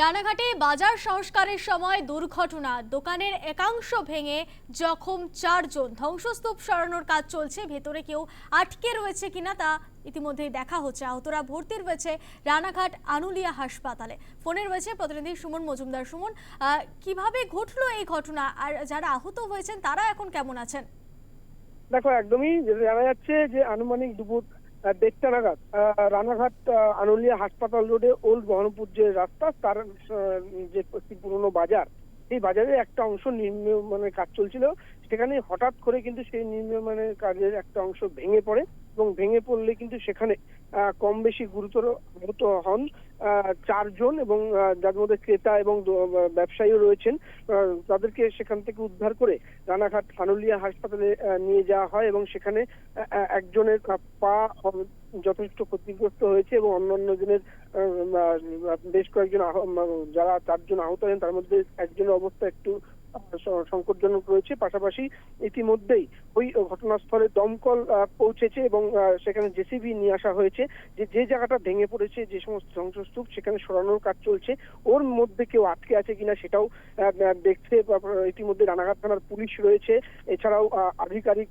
রানাঘাটে বাজার সংস্কারের সময় দুর্ঘটনা। দোকানের একাংশ ভেঙে জখম চারজন। ধ্বংসস্তূপ সরানোর কাজ চলছে। ভেতরে কেউ আটকে রয়েছে কিনা তা ইতিমধ্যেই দেখা হচ্ছে। আহতরা ভর্তি রয়েছে রানাঘাট আনুলিয়া হাসপাতালে। ফোনে রয়েছে প্রতিনিধি সুমন মজুমদার। সুমন কীভাবে ঘটলো এই ঘটনা? আর যারা আহত হয়েছেন, তারা এখন কেমন আছেন? দেখো, একদমই জানা যাচ্ছে যে আনুমানিক দুপুর দেড়টা নাগাদ। রানাঘাট আনুলিয়া হাসপাতাল রোডে ওল্ড বহরমপুর যে রাস্তা, তার যে একটি পুরনো বাজার, সেই বাজারের একটা অংশ নির্মাণের কাজ চলছিল। সেখানে হঠাৎ করে কিন্তু সেই নির্মাণের কাজের একটা অংশ ভেঙে পড়ে এবং ভেঙে পড়লে কিন্তু সেখানে কম বেশি গুরুতর আহত হন। চারজন এবং যার মধ্যে ক্রেতা এবং ব্যবসায়ীও রয়েছেন তাদেরকে সেখান থেকে উদ্ধার করে রানাঘাট আনুলিয়া হাসপাতালে নিয়ে যাওয়া হয় এবং সেখানে একজনের পা যথেষ্ট ক্ষতিগ্রস্ত হয়েছে এবং অন্যান্য জনের বেশ কয়েকজন যারা চারজন আহত হয়েছেন, তার মধ্যে একজনের অবস্থা একটু সংকটজনক রয়েছে। পাশাপাশি ইতিমধ্যেই ওই ঘটনাস্থলে দমকল পৌঁছেছে এবং সেখানে জেসিবি নিয়ে আসা হয়েছে। যে যে জায়গাটা ভেঙে পড়েছে, যে সমস্ত ধ্বংসস্তূপ, সেখানে সরানোর কাজ চলছে। ওর মধ্যে কেউ আটকে আছে কিনা সেটাও দেখতে ইতিমধ্যে রানাঘাট থানার পুলিশ রয়েছে। এছাড়াও আধিকারিক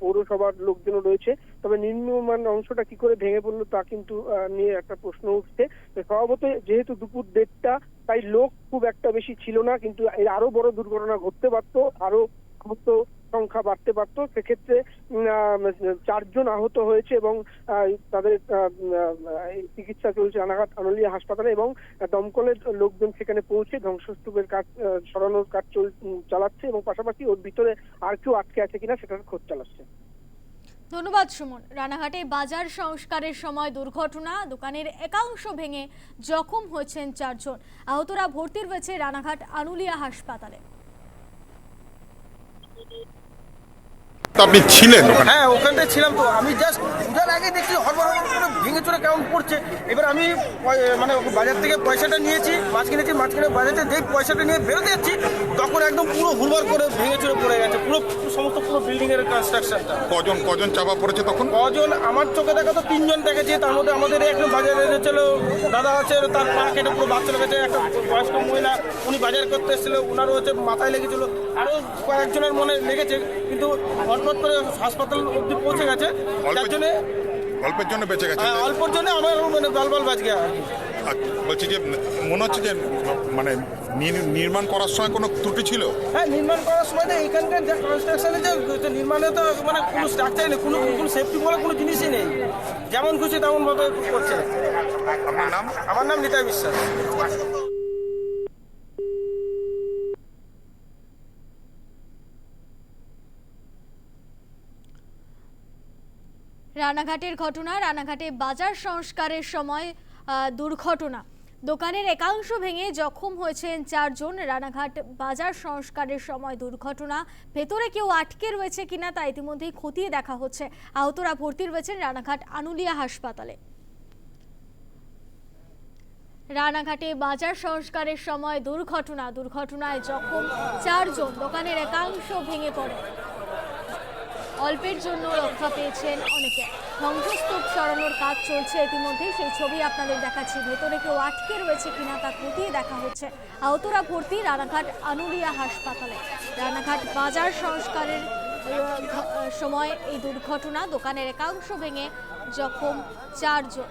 পৌরসভার লোকজনও রয়েছে। তবে নিম্নমান অংশটা কি করে ভেঙে পড়ল তা কিন্তু নিয়ে একটা প্রশ্ন উঠছে। স্বভাবত যেহেতু দুপুর দেড়টা, তাই লোক খুব একটা বেশি ছিল না। কিন্তু এর আরও বড় দুর্ঘটনা ঘটতে পারতো, আরও আহত সংখ্যা বাড়তে পারতো, সেক্ষেত্রে চারজন আহত হয়েছে এবং তাদের চিকিৎসা চলছে রানাঘাট আনলিয়া হাসপাতালে এবং দমকলের লোকজন সেখানে পৌঁছে ধ্বংসস্তূপের কাজ সরানোর কাজ চল চালাচ্ছে এবং পাশাপাশি ওর ভিতরে আর কেউ আটকে আছে কিনা সেটার খোঁজ চালাচ্ছে। ধন্যবাদ সুমন। রানাঘাটে বাজার সংস্কারের সময় দুর্ঘটনা দোকানের একাংশ ভেঙে জখম হয়েছেন চারজন। আহতরা ভর্তি রয়েছে রানাঘাট আনুলিয়া হাসপাতালে। আপনি ছিলেন হ্যাঁ ওখানটায় ছিলাম তো। আমি জাস্ট দুটার আগে দেখছি হরবর করে ভেঙে চড়ে কেমন পড়ছে। এবার আমি মানে বাজার থেকে পয়সাটা নিয়েছি মাছ কিনেছি মাছ কিনে বাজারে পয়সাটা নিয়ে বেরোতে যাচ্ছি তখন একদম পুরো হুড়বার করে ভেঙে চড়ে পড়ে গেছে। পুরো সমস্ত পুরো বিল্ডিং এর কনস্ট্রাকশনটা কজন কজন চাপা পড়েছে তখন? কজন? আমার চোখে দেখা তো তিনজন দেখেছি তার মধ্যে আমাদের একজন বাজারে এসেছিল দাদা আছে তার পা কেটে পুরো বাচ্চা লেগেছে একটা বয়স্ক মহিলা উনি বাজার করতে এসেছিল ওনারও হচ্ছে মাথায় লেগেছিল আরও কয়েকজনের মনে লেগেছে কিন্তু হটফট করে হাসপাতাল অব্দি পৌঁছে গেছে যার জন্য অল্পের জন্য বেঁচে গেছে। হ্যাঁ, অল্পর জন্য আমার মানে গলবল বাজ গিয়া আর কি। বলছি যে মনে হচ্ছে যে মানে নির- নির্মাণ করার সময় কোনো ত্রুটি ছিল? হ্যাঁ নির্মাণ করার সময় তো এখানকার যে কনস্ট্রাকশনে যে নির্মাণে তো মানে কোনো স্ট্রাকচার নেই কোনো কোনো সেফটি বলে কোনো জিনিসই নেই। যেমন খুশি তেমন ভাবে করছে। আপনার নাম? আমার নাম নিতাই বিশ্বাস। রানাঘাটের ঘটনা রানাঘাটে বাজার সংস্কারের সময় দুর্ঘটনা। দোকানের একাংশ ভেঙে জখম হয়েছেন চারজন। রানাঘাট বাজার সংস্কারের সময় দুর্ঘটনা। ভেতরে কেউ আটকে রয়েছে কিনা তা ইতিমধ্যেই খতিয়ে দেখা হচ্ছে। আহতরা ভর্তি রয়েছেন রানাঘাট আনুলিয়া হাসপাতালে। রানাঘাটে বাজার সংস্কারের সময় দুর্ঘটনা। দুর্ঘটনায় জখম চারজন। দোকানের একাংশ ভেঙে পড়ে। অল্পের জন্য রক্ষা পেয়েছেন অনেকে। ধ্বংসস্তূপ সরানোর কাজ চলছে ইতিমধ্যেই। সেই ছবি আপনাদের দেখাচ্ছি। ভেতরে কেউ আটকে রয়েছে কিনা তা খতিয়ে দেখা হচ্ছে। আহতরা ভর্তি রানাঘাট আনুলিয়া হাসপাতালে। রানাঘাট বাজার সংস্কারের সময় এই দুর্ঘটনা। দোকানের একাংশ ভেঙে জখম চারজন।